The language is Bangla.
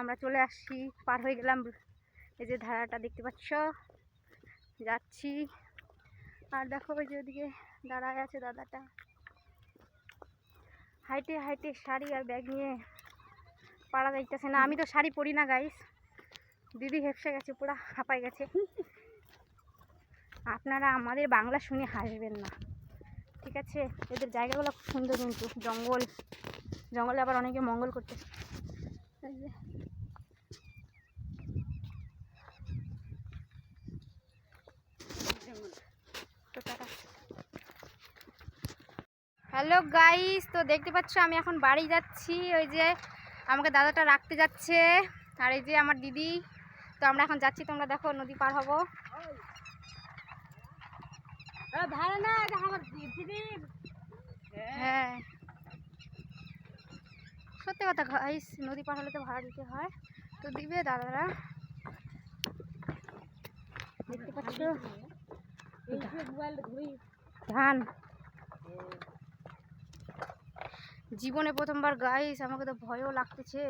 আমরা চলে আসছি, পার হয়ে গেলাম এই যে ধারাটা, দেখতে পাচ্ছ? যাচ্ছি। আর দেখো ওই যে ওদিকে দাঁড়ায় আছে দাদাটা। হাইটে হাইটে শাড়ি আর ব্যাগ নিয়ে পাড়া যাইতেছে না। আমি তো শাড়ি পরি না গাইস দিদি হেপসে গেছে, পুরা হাঁপাই গেছে। আপনারা আমাদের বাংলা শুনে হাসবেন না। ঠিক আছে? এদের জায়গাগুলো খুব সুন্দর কিন্তু, জঙ্গল। জঙ্গলে আবার অনেকে মঙ্গল যে হ্যালো গাইস, তো দেখতে পাচ্ছ আমি এখন বাড়ি যাচ্ছি। ওই যে আমাকে দাদাটা রাখতে যাচ্ছে আর এই যে আমার দিদি। তো আমরা এখন যাচ্ছি, তোমরা দেখো নদী পার হব। ভালো না দিদি হ্যাঁ সত্যি কথা গাইস নদী পার হলে তো ভাড়া দিতে হয়। তো দিবে দাদারা। দেখতে পাচ্ছ? ধান। জীবনে প্রথমবার গাইস আমাকে তো ভয়ও লাগতেছে।